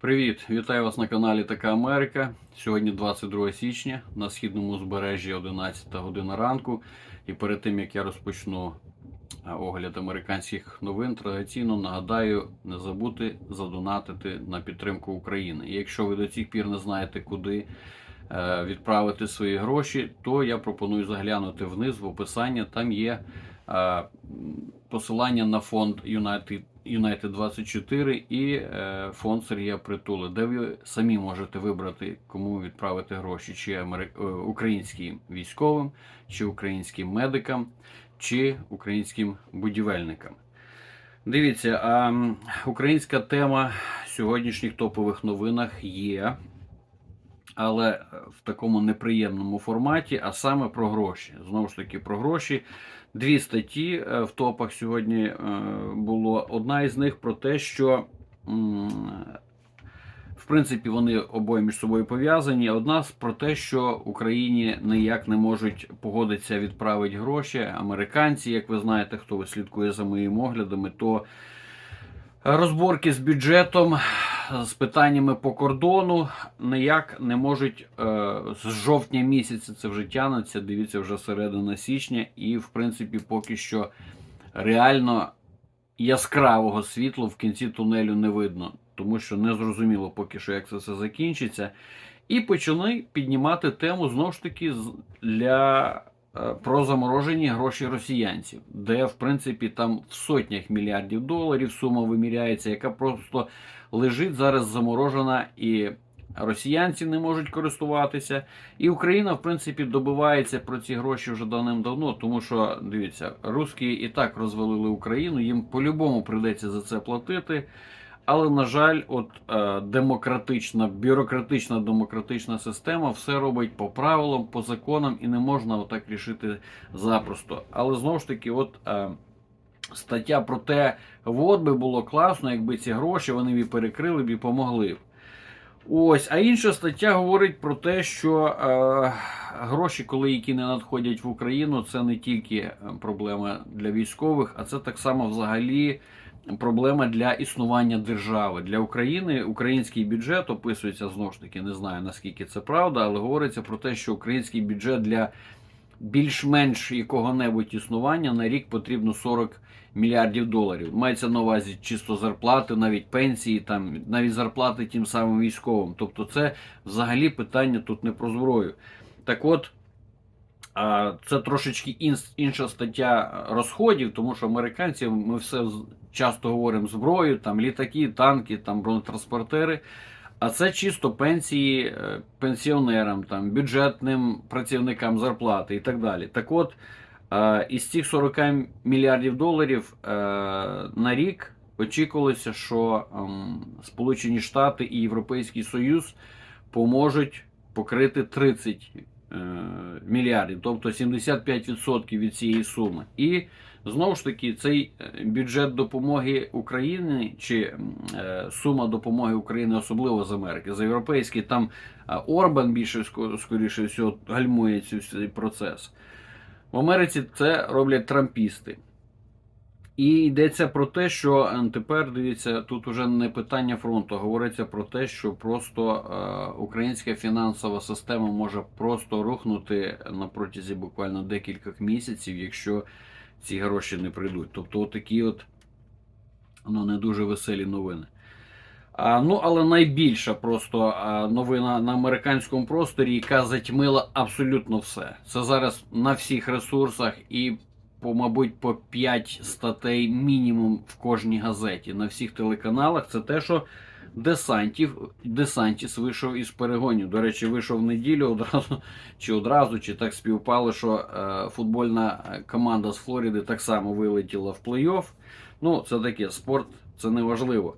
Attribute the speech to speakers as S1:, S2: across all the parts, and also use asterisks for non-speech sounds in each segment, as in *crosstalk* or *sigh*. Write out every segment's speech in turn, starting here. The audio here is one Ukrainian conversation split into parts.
S1: Привіт! Вітаю вас на каналі Така Америка. Сьогодні 22 січня на східному узбережжі 11 година ранку. І перед тим як я розпочну огляд американських новин, традиційно нагадаю не забути задонатити на підтримку України. І якщо ви до цих пір не знаєте, куди е, відправити свої гроші, то я пропоную заглянути вниз в описання. Там є е, посилання на фонд United United 24 і е, фонд Сергія Притули, де ви самі можете вибрати, кому відправити гроші, чи е, українським військовим, чи українським медикам, чи українським будівельникам. Дивіться, а українська тема в сьогоднішніх топових новинах є, але в такому неприємному форматі, а саме про гроші. Знову ж таки, про гроші. Дві статті е, в топах сьогодні е, було. Одна із них про те, що в принципі вони обоє між собою пов'язані. Одна з про те, що Україні ніяк не можуть погодитися відправити гроші. Американці, як ви знаєте, хто ви слідкує за моїми оглядами, то розборки з бюджетом, з питаннями по кордону ніяк не можуть е, з жовтня місяця це вже тянеться. Дивіться, вже середина січня, і в принципі, поки що реально яскравого світла в кінці тунелю не видно, тому що не зрозуміло поки що, як це все закінчиться. І почали піднімати тему знову ж таки для е, про заморожені гроші росіянців, де в принципі там в сотнях мільярдів доларів сума виміряється, яка просто лежить зараз заморожена і. Росіянці не можуть користуватися, і Україна, в принципі, добивається про ці гроші вже давним-давно, тому що дивіться, русські і так розвалили Україну, їм по-любому прийдеться за це платити. Але, на жаль, от е, демократична, бюрократична демократична система все робить по правилам, по законам, і не можна отак рішити запросто. Але знову ж таки, от е, стаття про те, от би було класно, якби ці гроші вони б перекрили б і помогли б. Ось, а інша стаття говорить про те, що е, гроші, коли які не надходять в Україну, це не тільки е, проблема для військових, а це так само взагалі проблема для існування держави. Для України український бюджет описується знову ж таки, не знаю наскільки це правда, але говориться про те, що український бюджет для більш-менш якого-небудь існування на рік потрібно 40 мільярдів доларів. Мається на увазі чисто зарплати, навіть пенсії, там навіть зарплати тим самим військовим. Тобто, це взагалі питання тут не про зброю. Так от. Це трошечки інша стаття розходів, тому що американці ми все часто говоримо зброю, там літаки, танки, там бронетранспортери. А це чисто пенсії е, пенсіонерам, там, бюджетним працівникам зарплати і так далі. Так от, із цих 40 мільярдів доларів е, на рік очікувалося, що ем, Сполучені Штати і Європейський Союз поможуть покрити 30 е, мільярдів, тобто 75% від цієї суми. І Знову ж таки, цей е, бюджет допомоги Україні чи сума допомоги України, особливо з Америки, з європейський, там Орбан більше скоріше всього гальмує цей процес. В Америці це роблять трампісти. І йдеться про те, що е, тепер дивіться, тут уже не питання фронту, говориться про те, що просто е, українська фінансова система може просто рухнути на протязі буквально декількох місяців, якщо ці гроші не прийдуть. Тобто, такі от ну, не дуже веселі новини. Ну, але найбільша просто новина на американському просторі, яка затьмила абсолютно все. Це зараз на всіх ресурсах і, по, мабуть, по 5 статей мінімум в кожній газеті, на всіх телеканалах. Це те, що Десантів, Десантіс вийшов із перегонів. До речі, вийшов в неділю одразу, *laughs* чи одразу, чи так співпало, що е, футбольна е, команда з Флориди так само вилетіла в плей-офф. Ну, це таке, спорт це не важливо.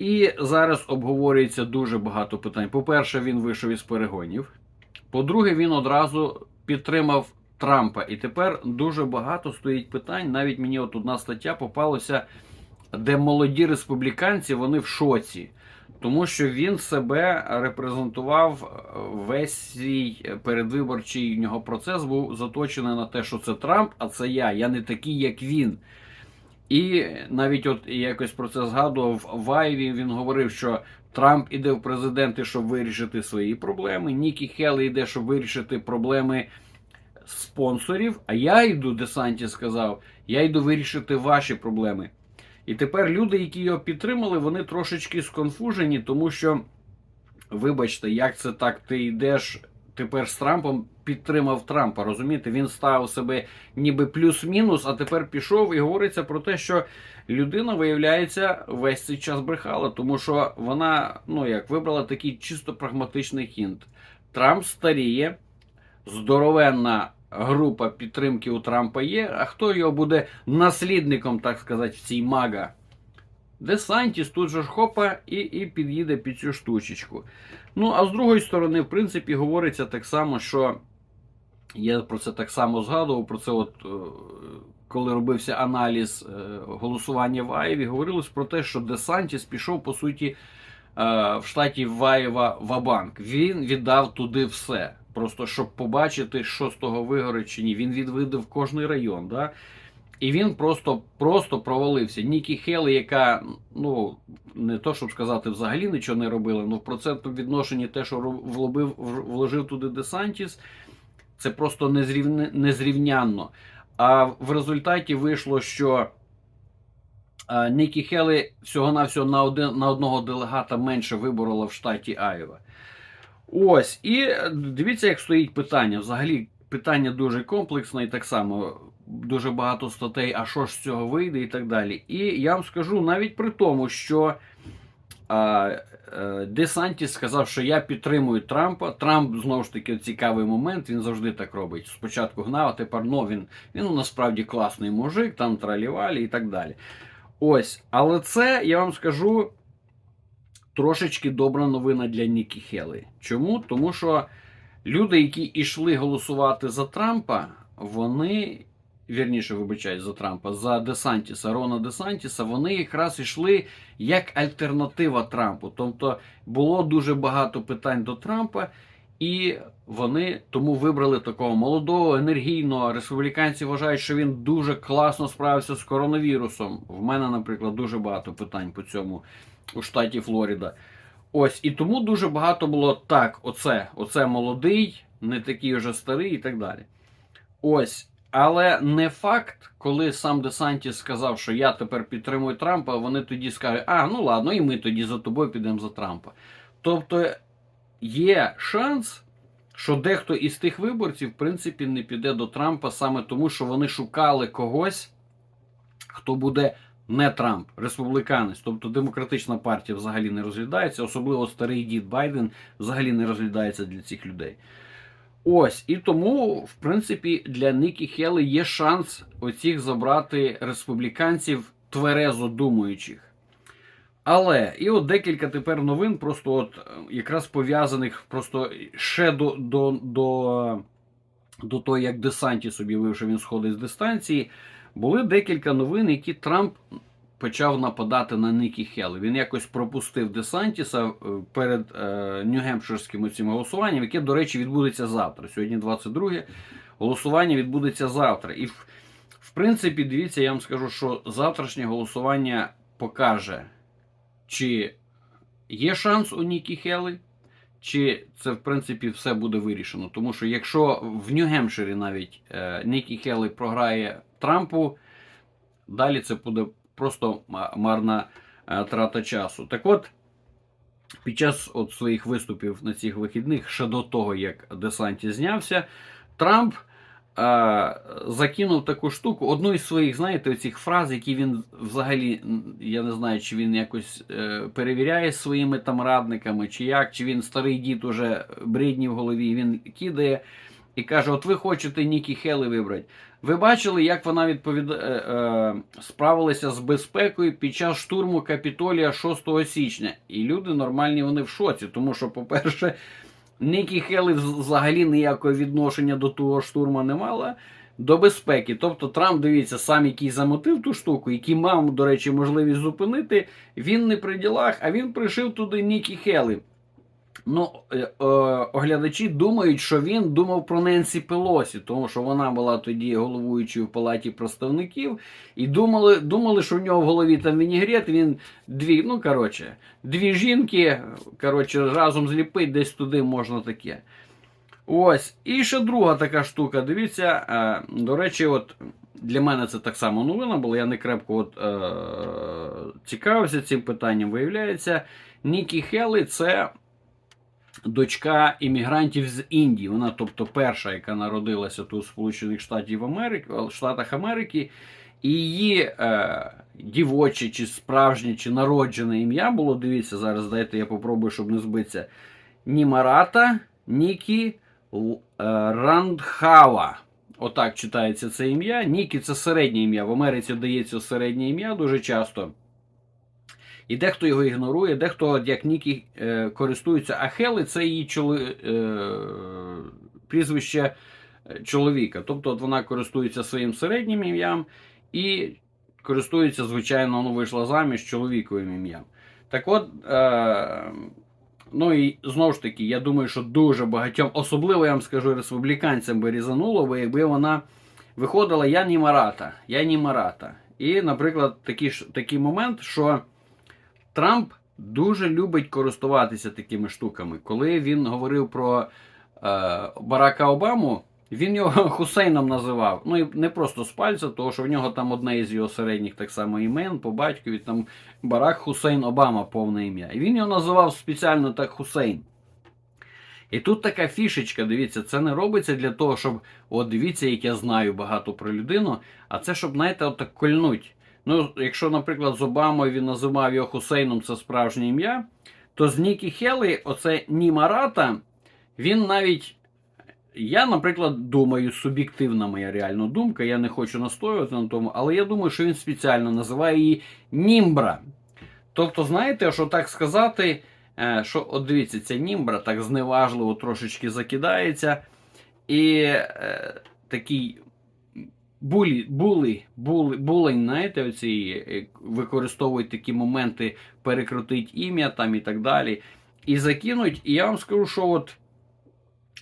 S1: І зараз обговорюється дуже багато питань. По-перше, він вийшов із перегонів. По-друге, він одразу підтримав Трампа. І тепер дуже багато стоїть питань. Навіть мені от одна стаття попалася, де молоді республіканці вони в шоці. Тому що він себе репрезентував е, весь свій передвиборчий в нього процес був заточений на те, що це Трамп, а це я. Я не такий, як він. І навіть от якось про це згадував в Айві. Він говорив, що Трамп іде в президенти, щоб вирішити свої проблеми. Нікі Хелли йде, щоб вирішити проблеми спонсорів. А я йду, Десанті сказав, я йду вирішити ваші проблеми. І тепер люди, які його підтримали, вони трошечки сконфужені, тому що, вибачте, як це так, ти йдеш тепер з Трампом, підтримав Трампа. Розумієте, він ставив себе ніби плюс-мінус, а тепер пішов і говориться про те, що людина, виявляється, весь цей час брехала, тому що вона, ну як, вибрала такий чисто прагматичний хінт. Трамп старіє, здоровенна група підтримки у Трампа є. А хто його буде наслідником, так сказати, в цій мага? Десантіс тут же ж хопа і, і під'їде під цю штучечку. Ну, а з другої сторони, в принципі, говориться так само, що я про це так само згадував, про це, от, е, коли робився аналіз е, голосування в Аєві, говорилось про те, що Десантіс пішов, по суті, е, в штаті Ваєва Вабанк. Він віддав туди все. Просто щоб побачити, що з того вигорить чи ні. Він відвидав кожний район. Да? І він просто просто провалився. Нікі Хелі, яка, ну, не то щоб сказати, взагалі нічого не робила, але в процентному відношенні те, що влобив, вложив туди Десантіс, це просто незрівня, незрівнянно. А в результаті вийшло, що Нікі Хелі всього-навсього на, один, на одного делегата менше виборола в штаті Айова. Ось, і дивіться, як стоїть питання. Взагалі, питання дуже комплексне і так само дуже багато статей, а що ж з цього вийде, і так далі. І я вам скажу навіть при тому, що а, Десантіс сказав, що я підтримую Трампа. Трамп знову ж таки цікавий момент. Він завжди так робить. Спочатку гнав, а тепер ну, він він насправді класний мужик, там тралівалі і так далі. Ось, але це я вам скажу трошечки добра новина для Нікі Хели. Чому? Тому що люди, які йшли голосувати за Трампа, вони. Вірніше, вибачаюсь, за Трампа, за Десантіса, Рона Десантіса, вони якраз йшли як альтернатива Трампу. Тобто було дуже багато питань до Трампа, і вони тому вибрали такого молодого, енергійного. Республіканці вважають, що він дуже класно справився з коронавірусом. В мене, наприклад, дуже багато питань по цьому у штаті Флорида. Ось, і тому дуже багато було так: оце, оце молодий, не такий вже старий і так далі. Ось. Але не факт, коли сам Десантіс сказав, що я тепер підтримую Трампа, вони тоді скажуть, а, ну ладно, і ми тоді за тобою підемо за Трампа. Тобто є шанс, що дехто із тих виборців, в принципі, не піде до Трампа саме тому, що вони шукали когось, хто буде не Трамп, республіканець. Тобто демократична партія взагалі не розглядається, особливо старий дід Байден взагалі не розглядається для цих людей. Ось, і тому, в принципі, для Нікі Хели є шанс оцих забрати республіканців тверезо думаючих. Але і от декілька тепер новин, просто от якраз пов'язаних просто ще до до, до, до того, як Десантіс об'явив, що він сходить з дистанції, були декілька новин, які Трамп почав нападати на Нікі Хелли. Він якось пропустив Десантіса е, перед е, Нью-Гемпширським цим голосуванням, яке, до речі, відбудеться завтра. Сьогодні 22 голосування відбудеться завтра. І в, в принципі, дивіться, я вам скажу, що завтрашнє голосування покаже, чи є шанс у Нікі Хелли, чи це, в принципі, все буде вирішено. Тому що якщо в Нью-Гемпширі навіть е, Нікі Хелли програє Трампу, далі це буде просто марна е, трата часу. Так от, під час от своїх виступів на цих вихідних, ще до того, як Десанті знявся, Трамп е, закинув таку штуку, одну із своїх, знаєте, цих фраз, які він взагалі, я не знаю, чи він якось е, перевіряє своїми там радниками, чи як, чи він старий дід уже брідні в голові, він кидає і каже: От ви хочете Нікі Хели вибрати. Ви бачили, як вона відповід... Е, е, справилася з безпекою під час штурму Капітолія 6 січня. І люди нормальні вони в шоці, тому що, по-перше, Нікі Хели взагалі ніякого відношення до того штурму не мала. До безпеки. Тобто Трамп, дивіться, сам який замотив ту штуку, який мав, до речі, можливість зупинити, він не при ділах, а він пришив туди Нікі Хели. Ну, е, е, оглядачі думають, що він думав про Ненсі Пелосі, тому що вона була тоді головуючою в палаті представників, і думали, думали, що в нього в голові там вінігрет, він дві, ну коротше, дві жінки, коротше, разом зліпить, десь туди можна таке. Ось. І ще друга така штука. Дивіться, е, до речі, от для мене це так само новина була. Я не крепко от, цікавився цим питанням. Виявляється, Нікі Хелли це дочка іммігрантів з Індії. Вона, тобто, перша, яка народилася тут в Сполучених Штатів Америки, Штатах Америки. І її е, дівоче, чи справжнє, чи народжене ім'я було. Дивіться, зараз дайте я попробую, щоб не збитися. Німарата Нікі е, Рандхава. Отак читається це ім'я. Нікі це середнє ім'я. В Америці дається середнє ім'я дуже часто. І дехто його ігнорує, дехто, як Нікі, е, користується. А Хели це її чоли, е, прізвище е, чоловіка. Тобто от вона користується своїм середнім ім'ям і користується, звичайно, ну, вийшла заміж чоловіковим ім'ям. Так от, е, ну і знову ж таки, я думаю, що дуже багатьом, особливо я вам скажу, республіканцям би різануло, бо якби вона виходила я не Марата, я не Марата. І, наприклад, такий, такий момент, що Трамп дуже любить користуватися такими штуками. Коли він говорив про е, Барака Обаму, він його *laughs* Хусейном називав. Ну і не просто з пальця, тому що в нього там одне із його середніх так само імен по батькові, там Барак Хусейн Обама повне ім'я. І він його називав спеціально так Хусейн. І тут така фішечка, дивіться, це не робиться для того, щоб, от дивіться, як я знаю багато про людину, а це щоб, знаєте, отак кольнуть. Ну, якщо, наприклад, з Обамою він називав його Хусейном, це справжнє ім'я, то з Нікі Хелли, оце Німарата, він навіть. Я, наприклад, думаю, суб'єктивна моя реальна думка, я не хочу настоювати на тому, але я думаю, що він спеціально називає її Німбра. Тобто, знаєте, що так сказати, е, що от дивіться, ця німбра так зневажливо трошечки закидається, і е, такий булі, були, були, були, знаєте, оці, е, використовують такі моменти перекрутить ім'я там і так далі. І закинуть. І я вам скажу, що от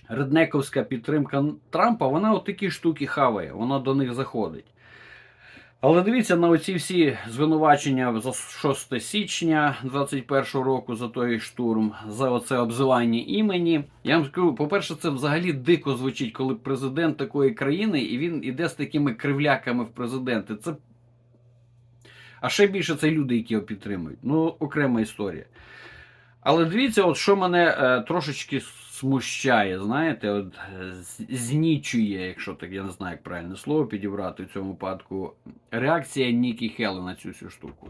S1: реднековська підтримка Трампа, вона от такі штуки хаває, вона до них заходить. Але дивіться на оці всі звинувачення за 6 січня 21 року за той штурм, за оце обзивання імені. Я вам скажу, по-перше, це взагалі дико звучить, коли президент такої країни і він іде з такими кривляками в президенти. Це а ще більше це люди, які його підтримують. Ну, окрема історія. Але дивіться, от що мене е, трошечки смущає, знаєте, от е, знічує, якщо так я не знаю, як правильне слово підібрати в цьому випадку, реакція Нікі Хелли на цю всю штуку.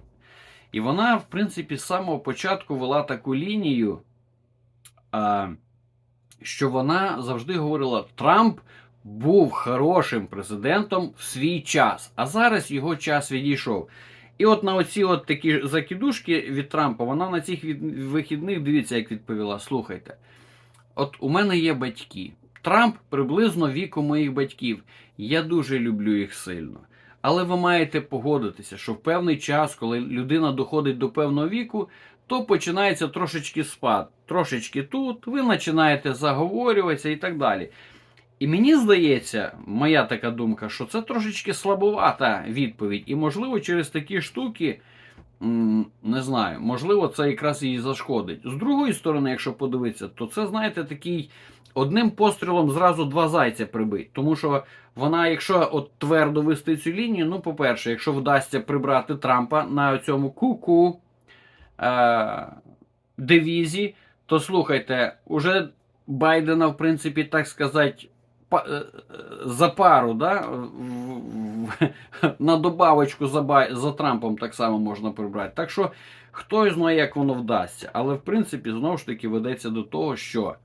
S1: І вона, в принципі, з самого початку вела таку лінію, що вона завжди говорила: Трамп був хорошим президентом в свій час, а зараз його час відійшов. І от на оці от такі закидушки від Трампа, вона на цих вихідних, дивіться, як відповіла: слухайте, от у мене є батьки. Трамп приблизно віку моїх батьків. Я дуже люблю їх сильно. Але ви маєте погодитися, що в певний час, коли людина доходить до певного віку, то починається трошечки спад. Трошечки тут, ви починаєте заговорюватися і так далі. І мені здається, моя така думка, що це трошечки слабовата відповідь. І, можливо, через такі штуки, не знаю, можливо, це якраз їй зашкодить. З другої сторони, якщо подивитися, то це, знаєте, такий одним пострілом зразу два зайця прибить. Тому що вона, якщо от твердо вести цю лінію, ну, по-перше, якщо вдасться прибрати Трампа на цьому куку е- девізі, то слухайте, уже Байдена, в принципі, так сказати, за пару, да? на добавочку за, за Трампом так само можна прибрати. Так що хто знає, як воно вдасться. Але в принципі, знову ж таки, ведеться до того, що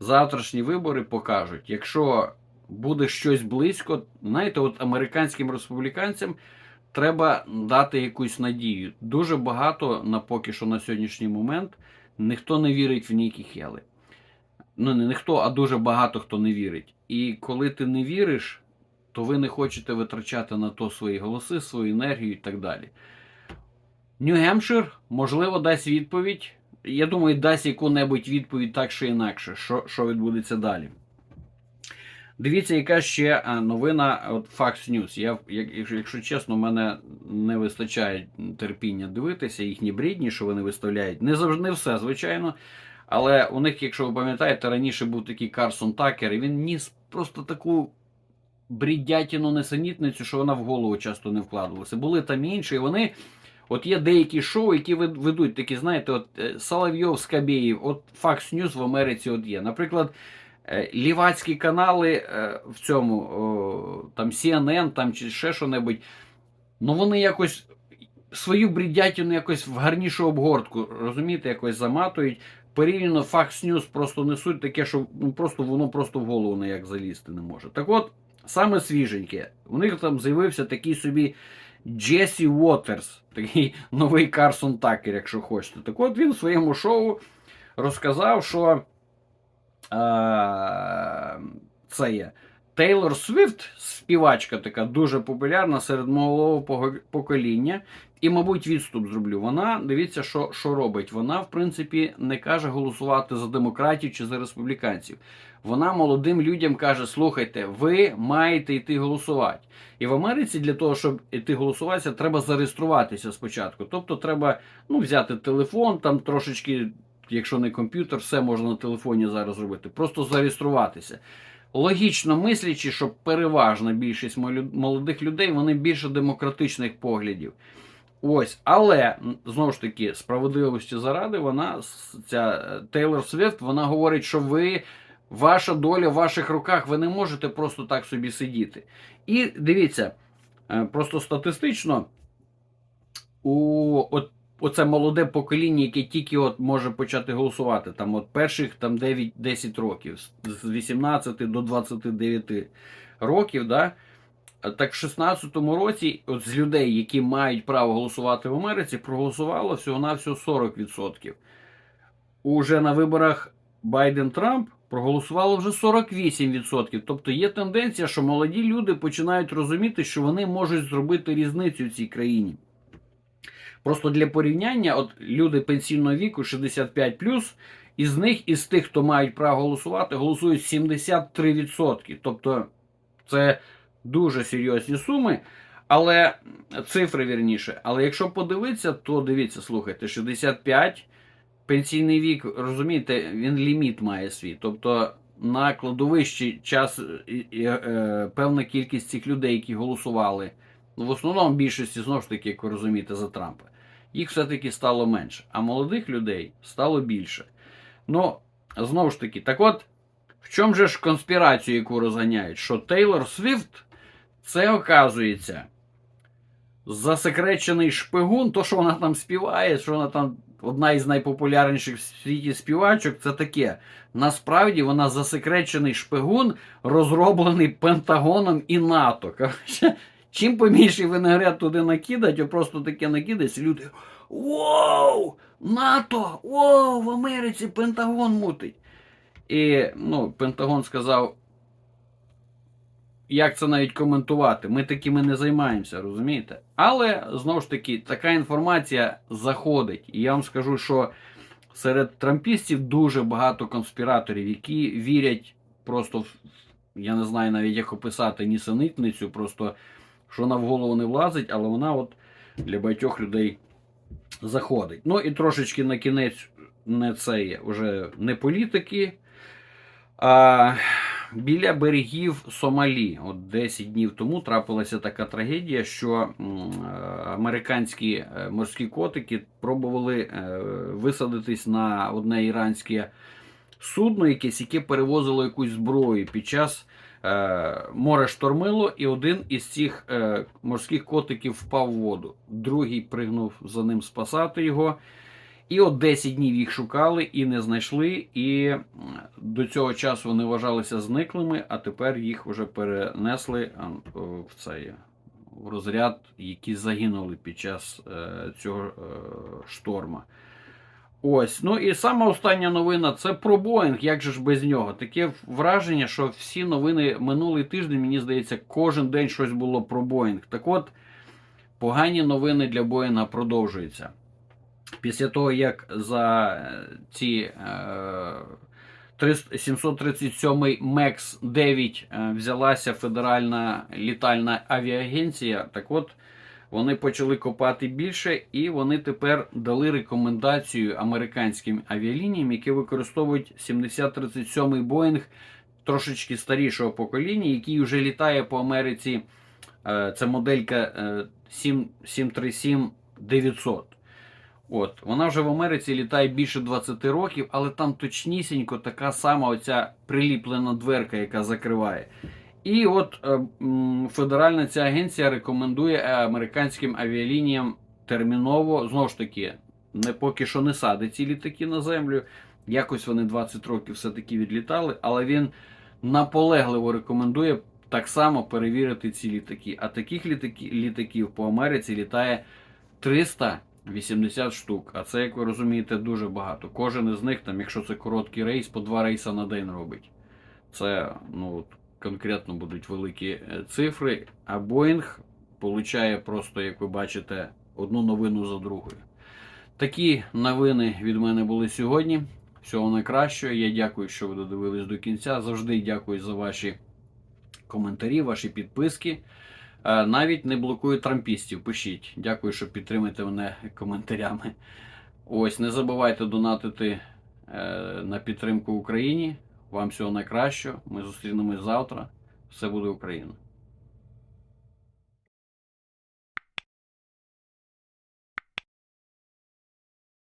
S1: завтрашні вибори покажуть, якщо буде щось близько, знаєте, от американським республіканцям треба дати якусь надію. Дуже багато на поки що на сьогоднішній момент ніхто не вірить в Нікі Хели. Ну, не ніхто, а дуже багато хто не вірить. І коли ти не віриш, то ви не хочете витрачати на то свої голоси, свою енергію і так далі. Нью-Гемпшир, можливо, дасть відповідь. я думаю, дасть яку-небудь відповідь так чи інакше, що, що відбудеться далі. Дивіться, яка ще новина от Fox News. Я, якщо, чесно, в мене не вистачає терпіння дивитися, їхні брідні, що вони виставляють. Не завжди не все, звичайно. Але у них, якщо ви пам'ятаєте, раніше був такий Карсон Такер, і він ніс просто таку брідятіну несенітницю, що вона в голову часто не вкладалася. Були там інші, і вони. От є деякі шоу, які вед- ведуть такі, знаєте, от е, Соловйов, Скабєєв, от Fox News в Америці от є. Наприклад, е, лівацькі канали е, в цьому, там CNN, там чи ще що-небудь, ну вони якось свою брідятину якось в гарнішу обгортку, розумієте, якось заматують. Порівняно Fox News просто несуть таке, що ну, просто воно просто в голову не як залізти не може. Так от, саме свіженьке, у них там з'явився такий собі Джесі Уотерс, такий *laughs* новий Карсон Такер, якщо хочете. Так от він в своєму шоу розказав, що е, це є Тейлор Свіфт, співачка така дуже популярна серед молодого покоління. І, мабуть, відступ зроблю. Вона дивіться, що, що робить. Вона, в принципі, не каже голосувати за демократів чи за республіканців. Вона молодим людям каже: слухайте, ви маєте йти голосувати. І в Америці для того, щоб йти голосуватися, треба зареєструватися спочатку. Тобто, треба ну, взяти телефон, там трошечки, якщо не комп'ютер, все можна на телефоні зараз робити. Просто зареєструватися. Логічно мислячи, що переважна більшість молодих людей вони більше демократичних поглядів. Ось, але знову ж таки, справедливості заради, вона ця е, Тейлор Свифт, вона говорить, що ви, ваша доля в ваших руках, ви не можете просто так собі сидіти. І дивіться, е, просто статистично, у от, оце молоде покоління, яке тільки от може почати голосувати, там от перших там 9-10 років, з- з 18 до 29 років, да, Так в 16-му році от з людей, які мають право голосувати в Америці, проголосувало всього-навсього 40%. Уже на виборах Байден-Трамп проголосувало вже 48%. Тобто є тенденція, що молоді люди починають розуміти, що вони можуть зробити різницю в цій країні. Просто для порівняння, от люди пенсійного віку 65+, із них, із тих, хто мають право голосувати, голосують 73%. Тобто це дуже серйозні суми, але цифри вірніше. Але якщо подивитися, то дивіться, слухайте, 65 пенсійний вік, розумієте, він ліміт має свій. Тобто на кладовищі час і, е, певна кількість цих людей, які голосували, в основному більшості, знову ж таки, як ви розумієте, за Трампа, їх все-таки стало менше, а молодих людей стало більше. Ну, знову ж таки, так от. В чому же ж конспірацію, яку розганяють? Що Тейлор Свіфт це оказується засекречений шпигун, то, що вона там співає, що вона там одна із найпопулярніших в світі співачок, це таке. Насправді вона засекречений шпигун, розроблений Пентагоном і НАТО. Коротше, чим побільше винегрет туди накидать, просто таке накидається, люди. Вау! НАТО! Вау! В Америці Пентагон мутить. І ну, Пентагон сказав, як це навіть коментувати. Ми такими не займаємося, розумієте? Але знову ж таки, така інформація заходить. І я вам скажу, що серед трампістів дуже багато конспіраторів, які вірять просто. Я не знаю навіть, як описати нісенітницю, просто що вона в голову не влазить, але вона от для багатьох людей заходить. Ну і трошечки на кінець не це є вже не політики. А, біля берегів Сомалі, от 10 днів тому трапилася така трагедія, що американські е, морські котики пробували е, висадитись на одне іранське судно, якесь, яке перевозило якусь зброю під час. Е, Море штормило, і один із цих е, морських котиків впав в воду. Другий пригнув за ним спасати його. І от 10 днів їх шукали і не знайшли. І до цього часу вони вважалися зниклими, а тепер їх вже перенесли в цей в розряд, які загинули під час е, цього шторма. Ось, ну і сама остання новина це про Боїнг. Як же ж без нього? Таке враження, що всі новини минулий тиждень, мені здається, кожен день щось було про Боїнг. Так от, погані новини для Боїнга продовжуються. Після того, як за е, ці е, 300 737 МЕКС 9 е, взялася Федеральна літальна авіагенція, так от вони почали копати більше, і вони тепер дали рекомендацію американським авіалініям, які використовують 7037 Боїнг трошечки старішого покоління, який вже літає по Америці. Е, Це моделька е, 7 737 900. От, вона вже в Америці літає більше 20 років, але там точнісінько така сама оця приліплена дверка, яка закриває. І от е, федеральна ця агенція рекомендує е, американським авіалініям терміново, знову ж таки, не поки що не садить ці літаки на землю. Якось вони 20 років все-таки відлітали, але він наполегливо рекомендує так само перевірити ці літаки. А таких літаки, літаків по Америці літає 380 штук. А це, як ви розумієте, дуже багато. Кожен із них, там, якщо це короткий рейс, по два рейси на день робить. Це ну, конкретно будуть великі е, цифри. А Боїнг получає просто, як ви бачите, одну новину за другою. Такі новини від мене були сьогодні. Всього найкращого. Я дякую, що ви додивились до кінця. Завжди дякую за ваші коментарі, ваші підписки. Е, Навіть не блокую трампістів. Пишіть. Дякую, що підтримуєте мене коментарями. Ось, не забувайте донатити е, на підтримку Україні. Вам всього найкращого. Ми зустрінемось завтра. Все буде Україна!